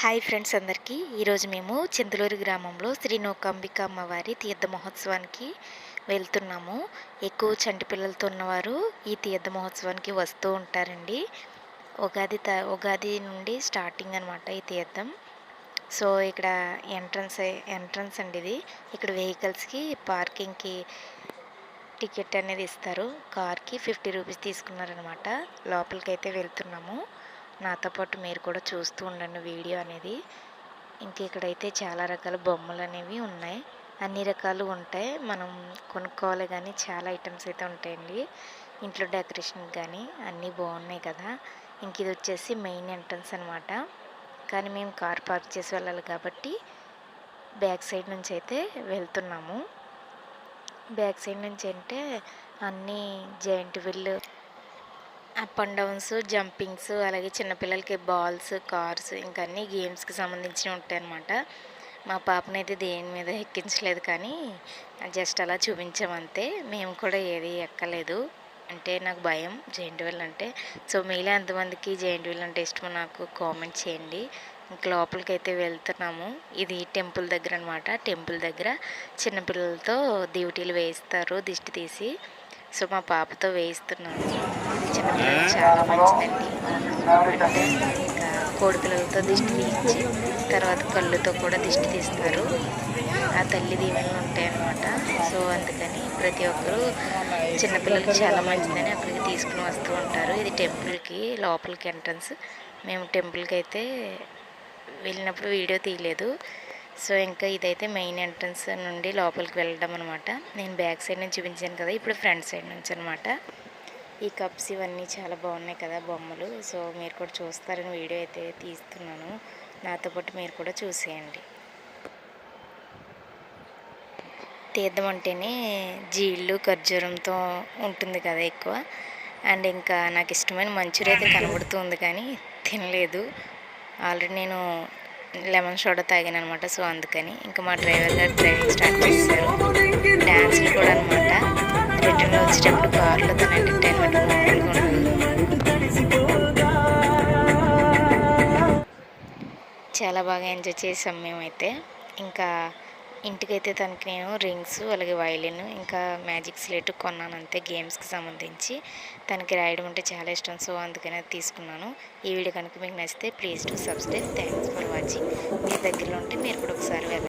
Hi friends అందరికీ. ఈరోజు మేము చింతలూరు గ్రామంలో శ్రీ నూకాంబిక అమ్మవారి తీర్థ మహోత్సవానికి వెళ్తున్నాము. ఎక్కువ చంటి పిల్లలతో ఉన్నవారు ఈ తీర్థ మహోత్సవానికి వస్తూ ఉంటారండి. ఉగాది త ఉగాది నుండి స్టార్టింగ్ అనమాట ఈ తీర్థం. సో ఇక్కడ ఎంట్రన్స్ ఎంట్రన్స్ అండి ఇది. ఇక్కడ వెహికల్స్కి పార్కింగ్కి టికెట్ అనేది ఇస్తారు. కార్కి ఫిఫ్టీ రూపీస్ తీసుకున్నారనమాట లోపలికైతే వెళ్తున్నాము. నాతో పాటు మీరు కూడా చూస్తూ ఉండండి వీడియో అనేది. ఇంక ఇక్కడైతే చాలా రకాల బొమ్మలు అనేవి ఉన్నాయి. అన్ని రకాలు ఉంటాయి. మనం కొనుక్కోవాలి కానీ చాలా ఐటమ్స్ అయితే ఉంటాయండి. ఇంట్లో డెకరేషన్ కానీ అన్నీ బాగున్నాయి కదా. ఇంక ఇది వచ్చేసి మెయిన్ ఎంట్రన్స్ అనమాట కానీ మేము కార్ పార్క్ చేసి వెళ్ళాలి కాబట్టి బ్యాక్ సైడ్ నుంచి అయితే వెళ్తున్నాము. బ్యాక్ సైడ్ నుంచి అంటే అన్నీ joint will up and downs jumpings అలాగే చిన్నపిల్లలకి బాల్స్ కార్స్ ఇంకా అన్ని గేమ్స్కి సంబంధించినవి ఉంటాయి అన్నమాట మా పాపనైతే దేని మీద ఎక్కించలేదు కానీ జస్ట్ అలా చూపించామంతే. మేము కూడా ఏది ఎక్కలేదు. అంటే నాకు భయం జైంట్ వీల్ అంటే. సో మీలో ఎంతమందికి జైంట్ వీల్ అంటే ఇష్టమో నాకు కామెంట్ చేయండి. ఇంకా లోపలికి అయితే వెళ్తున్నాము. ఇది టెంపుల్ దగ్గర అనమాట టెంపుల్ దగ్గర చిన్నపిల్లలతో డ్యూటీలు వేయిస్తారు దిష్టి తీసి. సో మా పాపతో వేయిస్తున్నాను. చిన్నపిల్లలు చాలా మంచిదండి. అంటే ఇంకా దిష్టి తీయించి తర్వాత కళ్ళుతో కూడా దిష్టి తీస్తారు. ఆ తల్లి దీవెనలు ఉంటాయన్నమాట. సో అందుకని ప్రతి ఒక్కరూ చిన్నపిల్లలకి చాలా మంచిదని అక్కడికి తీసుకుని వస్తూ ఉంటారు. ఇది టెంపుల్కి లోపలికి ఎంట్రన్స్. మేము టెంపుల్కి అయితే వెళ్ళినప్పుడు వీడియో తీయలేదు. సో ఇంకా ఇదైతే మెయిన్ ఎంట్రన్స్ నుండి లోపలికి వెళ్ళడం అనమాట నేను బ్యాక్ సైడ్ నుంచి చూపించాను కదా ఇప్పుడు ఫ్రంట్ సైడ్ నుంచి అనమాట ఈ కప్స్ ఇవన్నీ చాలా బాగున్నాయి కదా బొమ్మలు. సో మీరు కూడా చూస్తారని వీడియో అయితే తీస్తున్నాను. నాతో పాటు మీరు కూడా చూసేయండి. తీర్థం అంటేనే జీళ్ళు ఖర్జూరంతో ఉంటుంది కదా ఎక్కువ. అండ్ ఇంకా నాకు ఇష్టమైన మంచూరియా అయితే కనబడుతుంది కానీ తినలేదు. ఆల్రెడీ నేను లెమన్ సోడా తాగాను అనమాట సో అందుకని ఇంకా మా డ్రైవర్ గారు డ్రైవింగ్ స్టార్ట్ చేశారు. డ్యాన్స్లు కూడా అనమాట రిటర్న్ వచ్చేటప్పుడు కార్లో చాలా బాగా ఎంజాయ్ చేసాం మేమైతే. ఇంకా ఇంటికైతే తనకి నేను రింగ్స్ అలాగే వైలిన్ ఇంకా మ్యాజిక్ స్లేట్ కొన్నాను అంతే గేమ్స్కి సంబంధించి. తనకి రాయడం అంటే చాలా ఇష్టం సో అందుకనే అది తీసుకున్నాను. ఈ వీడియో కనుక మీకు నచ్చితే please to subscribe. Thanks for watching. మీ దగ్గరలో ఉంటే మీరు కూడా ఒకసారి వెళ్ళండి.